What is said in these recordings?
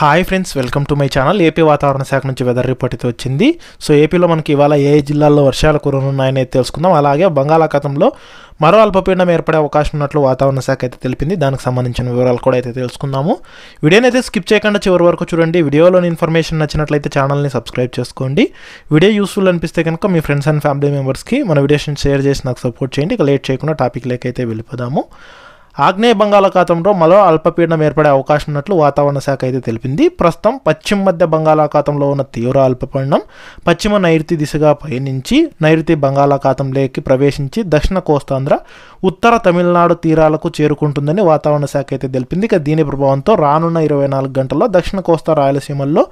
Hi friends welcome to my channel AP వాతావరణ శాఖ నుంచి వెదర్ రిపోర్ట్ అయితే వచ్చింది. సో ఏపీలో మనకి ఇవాళ ఏ జిల్లాల్లో వర్షాలు కురనున్నాయని తెలుసుకుందాం. అలాగే బంగాళాఖాతంలో మరో అల్పపీడనం ఏర్పడే అవకాశం ఉన్నట్లు వాతావరణ శాఖ అయితే తెలిపింది. దానికి సంబంధించిన వివరాలు కూడా అయితే తెలుసుకుందాము. వీడియోని అయితే స్కిప్ చేయకుండా చివరి వరకు చూడండి. వీడియోలోని ఇన్ఫర్మేషన్ నచ్చినట్లయితే ఛానల్ని సబ్స్క్రైబ్ చేసుకోండి. వీడియో యూస్ఫుల్ అనిపిస్తే కనుక మీ ఫ్రెండ్స్ అండ్ ఫ్యామిలీ మెంబర్స్కి మన వీడియోస్ని షేర్ చేసి నాకు సపోర్ట్ చేయండి. ఇక లేట్ చేయకుండా టాపిక్ అయితే వెళ్ళిపోదాము. ఆగ్నేయ బంగాళాఖాతంలో మరో అల్పపీడనం ఏర్పడే అవకాశం ఉన్నట్లు వాతావరణ శాఖ అయితే తెలిపింది. ప్రస్తుతం పశ్చిమ మధ్య బంగాళాఖాతంలో ఉన్న తీవ్ర అల్పపీడనం పశ్చిమ నైరుతి దిశగా పయనించి నైరుతి బంగాళాఖాతంలోకి ప్రవేశించి దక్షిణ కోస్తాంధ్ర ఉత్తర తమిళనాడు తీరాలకు చేరుకుంటుందని వాతావరణ శాఖ అయితే తెలిపింది. ఇక దీని ప్రభావంతో రానున్న ఇరవై నాలుగు గంటల్లో దక్షిణ కోస్తా రాయలసీమల్లో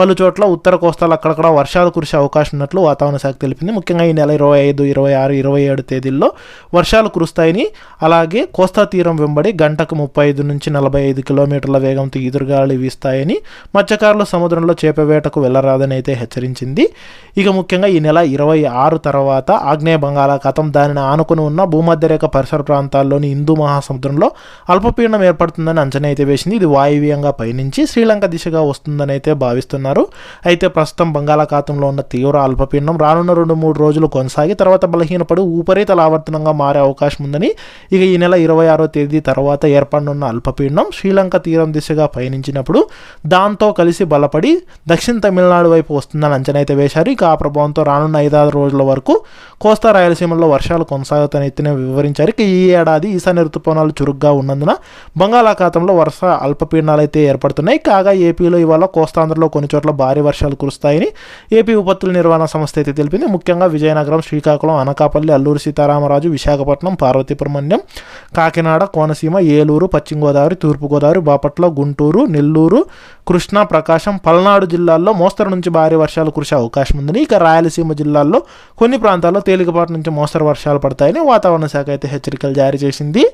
పలు చోట్ల ఉత్తర కోస్తాలు అక్కడక్కడ వర్షాలు కురిసే అవకాశం ఉన్నట్లు వాతావరణ శాఖ తెలిపింది. ముఖ్యంగా ఈ నెల ఇరవై ఐదు ఇరవై ఆరు ఇరవై ఏడు తేదీల్లో వర్షాలు కురుస్తాయని అలాగే కోస్తా తీరం వెంబడి గంటకు ముప్పై ఐదు నుంచి నలభై ఐదు కిలోమీటర్ల వేగంతో ఎదురుగాలి వీస్తాయని మత్స్యకారులు సముద్రంలో చేప వేటకు వెళ్ళరాదని అయితే హెచ్చరించింది. ఇక ముఖ్యంగా ఈ నెల ఇరవై ఆరు తర్వాత ఆగ్నేయ బంగాళాఖాతం దానిని ఆనుకుని ఉన్న భూమధ్యరేఖ పరిసర ప్రాంతాల్లోని హిందూ మహాసముద్రంలో అల్పపీడనం ఏర్పడుతుందని అంచనా అయితే వేసింది. ఇది వాయువ్యంగా పయనించి శ్రీలంక దిశగా వస్తుందని అయితే భావిస్తున్నారు. అయితే ప్రస్తుతం బంగాళాఖాతంలో ఉన్న తీవ్ర అల్పపీడనం రానున్న రెండు మూడు రోజులు కొనసాగి తర్వాత బలహీనపడి ఉపరితల ఆవర్తనంగా మారే అవకాశం ఉందని ఇక ఈ నెల ఇరవై ఆరో తేదీ తర్వాత ఏర్పడనున్న అల్పపీడనం శ్రీలంక తీరం దిశగా పయనించినప్పుడు దాంతో కలిసి బలపడి దక్షిణ తమిళనాడు వైపు వస్తుందని అంచనా అయితే వేశారు. ఇక ఆ ప్రభావంతో రానున్న ఐదారు రోజుల వరకు కోస్తా రాయలసీమలో వర్షాలు కొనసాగుతాయని వివరించారు. ఇక ఈ ఏడాది ఈశాన్య ఋతుపవనాలు చురుగ్గా ఉన్నందున బంగాళాఖాతంలో వర్ష అల్పపీడనాలు అయితే ఏర్పడుతున్నాయి. కాగా ఏపీలో ఇవాళ కోస్తాంధ్రలో కొన్ని చోట్ల భారీ వర్షాలు కురుస్తాయని ఏపీ విపత్తుల నిర్వహణ సంస్థ అయితే తెలిపింది. ముఖ్యంగా విజయనగరం శ్రీకాకుళం అనకాపల్లి అల్లూరు సీతారామరాజు విశాఖపట్నం పార్వతీపురమణ్యం కాకినాడ కోనసీమ ఏలూరు పశ్చిమ గోదావరి తూర్పుగోదావరి బాపట్ల గుంటూరు నెల్లూరు కృష్ణా ప్రకాశం పల్నాడు జిల్లాల్లో మోస్తరు నుంచి భారీ వర్షాలు కురిసే అవకాశం ఉందని ఇక రాయలసీమ జిల్లాల్లో కొన్ని ప్రాంతాల్లో తేలికపాటి నుంచి మోస్తరు వర్షాలు పడతాయని వాతావరణ శాఖ అయితే హెచ్చరికలు జారీ చేసింది.